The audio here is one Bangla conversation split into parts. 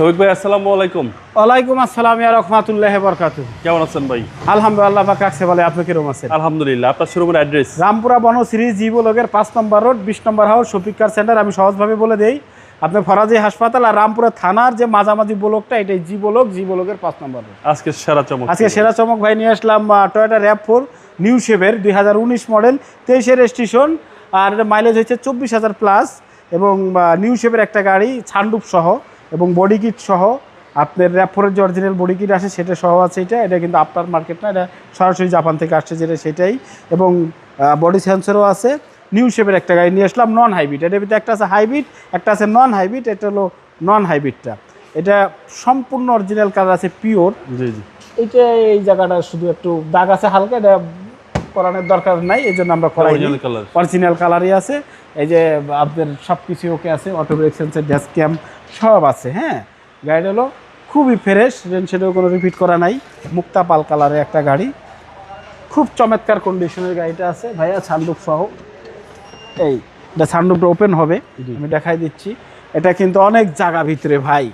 শফিক ভাই আসসালামু আলাইকুম। ওয়ালাইকুম আসসালাম ইয়া রহমাতুল্লাহ বরকাত কেমন আছেন ভাই? আলহামদুলিল্লাহ পাক রাখছে বলে আপনি কীরকম আছেন? আলহামদুলিল্লাহ আপনার শোরুমের অ্যাড্রেস? রামপুরা বনশ্রী জীবলোকের পাঁচ নম্বর রোড বিশ নম্বর হাউস শফিক কার সেন্টার আমি সহজভাবে বলে দেই আপনার ফরাজি হাসপাতাল আর রামপুরা থানার যে মাঝামাঝি ব্লকটা এটাই জীবলোক জীবলোকের পাঁচ নম্বর রোড। আজকে সেরা চমক আজকে সেরা চমক ভাই নিয়ে আসলাম টয়োটা র্যাপ ফোর নিউ শেভের দুই হাজার উনিশ মডেল তেইশের স্টেশন আর মাইলেজ হচ্ছে চব্বিশ হাজার প্লাস এবং নিউ শেভের একটা গাড়ি ছান্ডুপ সহ। এবং বডি কিট সহ আপনার র্যাপ ফোরের যে অরিজিনাল বডি কিট আসে সেটা সহ আছে এটা। এটা কিন্তু আপনার মার্কেট না এটা সরাসরি জাপান থেকে আসছে যেটা সেটাই। এবং বডি সেন্সরও আছে। নিউ শেপের একটা গাড়ি নিয়ে আসলাম নন হাইব্রিড এটার ভিতরে একটা আছে হাইব্রিড একটা আছে নন হাইব্রিড এটা হলো নন হাইব্রিডটা এটা সম্পূর্ণ অরিজিনাল কালার আছে পিওর জি জি। এইটা এই জায়গাটা শুধু একটু দাগ আছে হালকা এটা করানোর দরকার নাই এই জন্য আমরা করাই অরিজিনাল কালারই আছে। এই যে আপনাদের সব কিছু ওকে আছে auto brake sensor dash cam সব আছে হ্যাঁ? গাড়িটা হলো খুবই ফ্রেশ রেনশেডেও কোনো রিপিট করা নাই। মুক্তা পাল কালারের একটা গাড়ি। খুব চমৎকার কন্ডিশনের গাড়িটা আছে। ভাইয়া সানরুফ সহ। এই এটা সানরুফটা ওপেন হবে। আমি দেখাই দিচ্ছি। এটা কিন্তু অনেক জায়গা ভিতরে ভাই।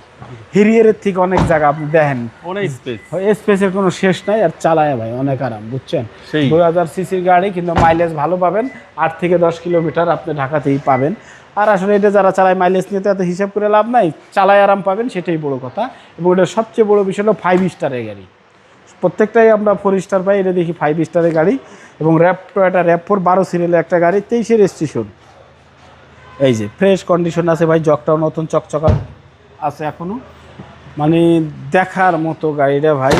হিরিয়ারের থেকে অনেক জায়গা আপনি দেখেন। স্পেসের কোনো শেষ নাই আর চালায় ভাই অনেক আরাম বুঝছেন। দুই হাজার সিসির গাড়ি কিন্তু মাইলেজ ভালো পাবেন। আট থেকে দশ কিলোমিটার আপনি ঢাকাতেই পাবেন। আর আসলে এটা যারা চালায় মাইলেজ নিয়ে তো এত হিসাব করে লাভ নাই। চালায় আরাম পাবেন সেটাই বড় কথা। এবং এটা সবচেয়ে বড় বিষয় হলো ফাইভ স্টারের গাড়ি। প্রত্যেকটাই আমরা ফোর স্টার পাই এটা দেখি ফাইভ স্টারের গাড়ি। এবং র্যাপ একটা র্যাপ ফোর বারো সিরিয়ালের একটা গাড়ি তেইশের স্টেশন এই যে ফ্রেশ কন্ডিশন আছে ভাই জগটাও নতুন চকচকা। আছে এখনও? মানে দেখার মতো গাড়িটা ভাই।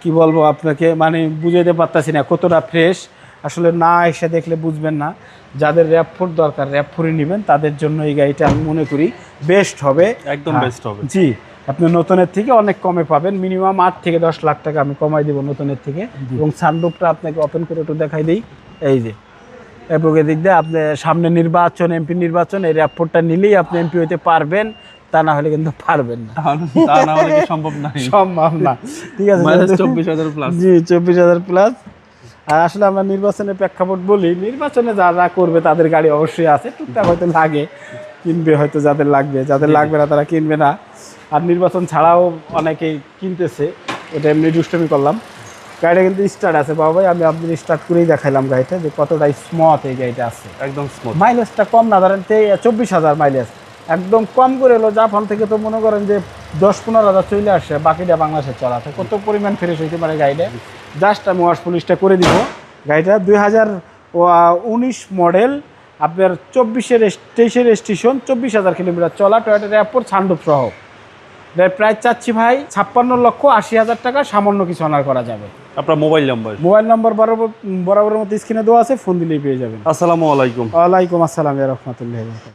কি বলব আপনাকে? মানে বুঝাইতে পারতাছি না কতটা ফ্রেশ আসলে না এসে দেখলে বুঝবেন না। যাদের র্যাপ ফোর দরকার র্যাপ ফোরই নেবেন। তাদের জন্য এই গাড়িটা আমি মনে করি বেস্ট হবে। একদম হ্যাঁ, বেস্ট হবে। জি আপনি নতুনের থেকে অনেক কমে পাবেন। মিনিমাম আট থেকে দশ লাখ টাকা আমি কমাই দেবো নতুনের থেকে। এবং সানরুফটা আপনাকে ওপেন করে একটু দেখাই দিই। এই যে এবং এদিক দিয়ে আপনি সামনে নির্বাচন এমপি নির্বাচন এই র্যাপোর্টটা নিলেই আপনি এমপি হতে পারবেন। তা না হলে কিন্তু পারবেন না। তা না হলে সম্ভব নাই সম্ভব না। ঠিক আছে চব্বিশ হাজার প্লাস জি চব্বিশ হাজার প্লাস আর আসলে আমরা নির্বাচনের প্রেক্ষাপট বলি নির্বাচনে যারা করবে তাদের গাড়ি অবশ্যই আছে টুকটাক হয়তো লাগে। কিনবে হয়তো যাদের লাগবে যাদের লাগবে না তারা কিনবে না। আর নির্বাচন ছাড়াও অনেকেই কিনতেছে এটা এমনি দুষ্টমি করলাম। গাড়িটা কিন্তু স্টার্ট আছে। বাবা ভাই আমি আপনাদের স্টার্ট করেই দেখাইলাম গাড়িটা যে কতটা স্মথ এই গাড়িটা আছে। একদম স্মুথ মাইলেজটা কম না ধরেন চব্বিশ হাজার মাইলেজ একদম কম করে এলো জাপান থেকে তো মনে করেন যে দশ পনেরো হাজার চলে আসে বাকিটা বাংলাদেশে চলাতে। কত পরিমাণ ফ্রেশ হইতে পারে গাড়িটা? জাস্ট আমি ওয়াশ পুলিশটা করে দিব। গাড়িটা দুই হাজার উনিশ মডেল আপনার চব্বিশের তেইশের স্টেশন চব্বিশ হাজার কিলোমিটার চলা টয়টা এয়ারপোর্ট ছান্ডুপ সহ। প্রায় চাচ্ছি ভাই ছাপ্পান্ন লক্ষ আশি হাজার টাকা সামান্য কিছু অনার করা যাবে। আপনার মোবাইল নাম্বার মোবাইল নম্বর বরাবর বরাবরের মতো স্ক্রিনে দেওয়া আছে ফোন দিলেই পেয়ে যাবেন। আসসালামু আলাইকুম। ওয়ালাইকুম আসসালাম রহমতুল্লাহ